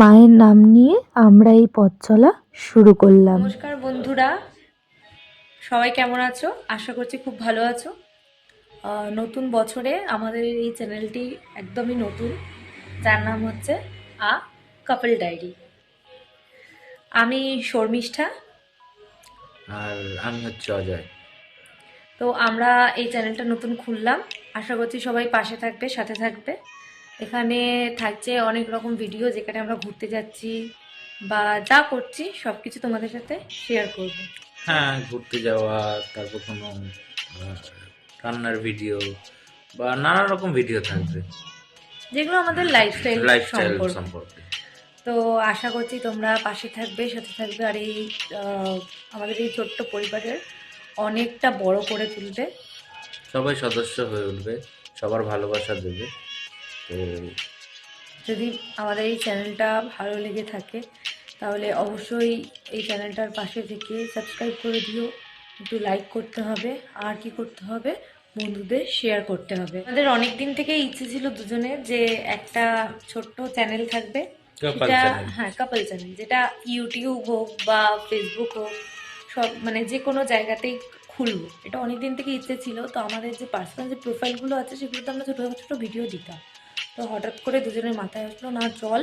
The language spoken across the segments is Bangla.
মায়ের নাম নিয়ে আমরা এই পথ চলা শুরু করলাম। নমস্কার বন্ধুরা। সবাই কেমন আছো? আশা করছি খুব ভালো আছো। নতুন বছরে আমাদের এই চ্যানেলটি একদমই নতুন। যার নাম হচ্ছে আ কাপল ডায়েরি। আমি শর্মিষ্ঠা। আর আমি হচ্ছে অজয়। তো আমরা এই চ্যানেলটা নতুন খুললাম। আশা করছি সবাই পাশে থাকবে সাথে থাকবে। এখানে থাকছে অনেক রকম ভিডিও যেখানে আমরা ঘুরতে যাচ্ছি বা যা করছি সব কিছু তোমাদের সাথে শেয়ার করব। হ্যাঁ ঘুরতে যাওয়া তারপর কোনো রান্নার ভিডিও বা নানা রকম ভিডিও থাকবে। যেগুলো আমাদের লাইফস্টাইল লাইফস্টাইল সম্পর্কে। তো আশা করছি তোমরা পাশে থাকবে সাথে থাকবে আর এই আমাদের এই ছোট্ট পরিবারের অনেকটা বড় করে তুলবে। সবাই সদস্য হয়ে উঠবে সবার ভালোবাসা দেবে। তো যদি আমাদের এই চ্যানেলটা ভালো লেগে থাকে তাহলে অবশ্যই এই চ্যানেলটার পাশে থেকে সাবস্ক্রাইব করে দিও। একটু লাইক করতে হবে। আর কি করতে হবে? বন্ধুদের শেয়ার করতে হবে। আমাদের অনেক দিন থেকে ইচ্ছে ছিল দুজনের যে একটা ছোট্ট চ্যানেল থাকবে। Couple যেটা হ্যাঁ কাপল চ্যানেল যেটা ইউটিউব হোক বা ফেসবুক হোক সব মানে যে কোনো জায়গাতেই খুলবো। এটা অনেক দিন থেকে ইচ্ছে ছিল তো আমাদের যে পার্সোনাল যে প্রোফাইলগুলো আছে সেগুলোতে আমরা ছোটো ছোটো ভিডিও দিতাম। তো হঠাৎ করে দুজনের মাথায় আসলো না চল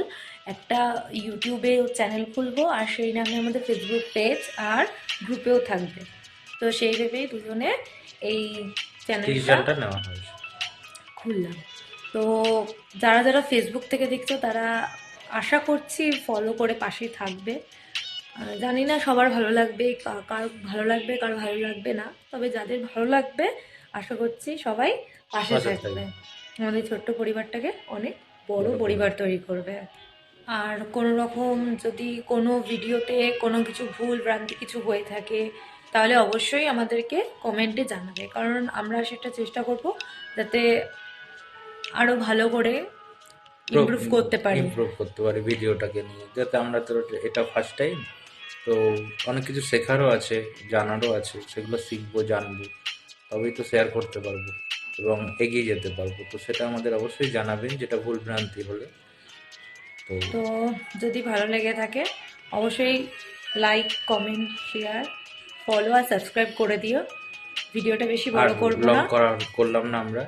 একটা ইউটিউবে চ্যানেল খুলবো আর সেই নামে আমাদের ফেসবুক পেজ আর গ্রুপেও থাকবে। তো সেই ভেবেই দুজনে এই চ্যানেলটা নেওয়া হয়েছে। খুললাম। তো যারা যারা ফেসবুক থেকে দেখছ তারা আশা করছি ফলো করে পাশেই থাকবে। জানি না সবার ভালো লাগবে কার ভালো লাগবে কার ভালো লাগবে না তবে যাদের ভালো লাগবে আশা করছি সবাই পাশে থাকবে। আমাদের ছোট্ট পরিবারটাকে অনেক বড় পরিবার। তৈরি করবে। আর কোনো রকম যদি কোনো ভিডিওতে কোনো কিছু ভুল ভ্রান্তি কিছু হয়ে থাকে তাহলে অবশ্যই আমাদেরকে কমেন্টে জানাবে। কারণ আমরা সেটা চেষ্টা করব যাতে আরও ভালো করে ইমপ্রুভ করতে পারি। ইমপ্রুভ করতে পারি ভিডিওটাকে নিয়ে। যাতে আমরা তো এটা ফার্স্ট টাইম তো অনেক কিছু শেখারও আছে জানারও আছে সেগুলো শিখব জানব তবেই তো শেয়ার করতে পারব। এবং এগিয়ে যেতে পারব। তো সেটা আমাদের অবশ্যই জানাবেন যেটা ভুল ভ্রান্তি হলে। তো যদি ভালো লেগে থাকে অবশ্যই লাইক কমেন্ট শেয়ার ফলো আর সাবস্ক্রাইব করে দিও। ভিডিওটা বেশি ভালো বড় করব না। করলাম না আমরা।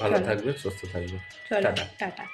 ভালো থাকবে সুস্থ থাকবে টাটা। টাটা।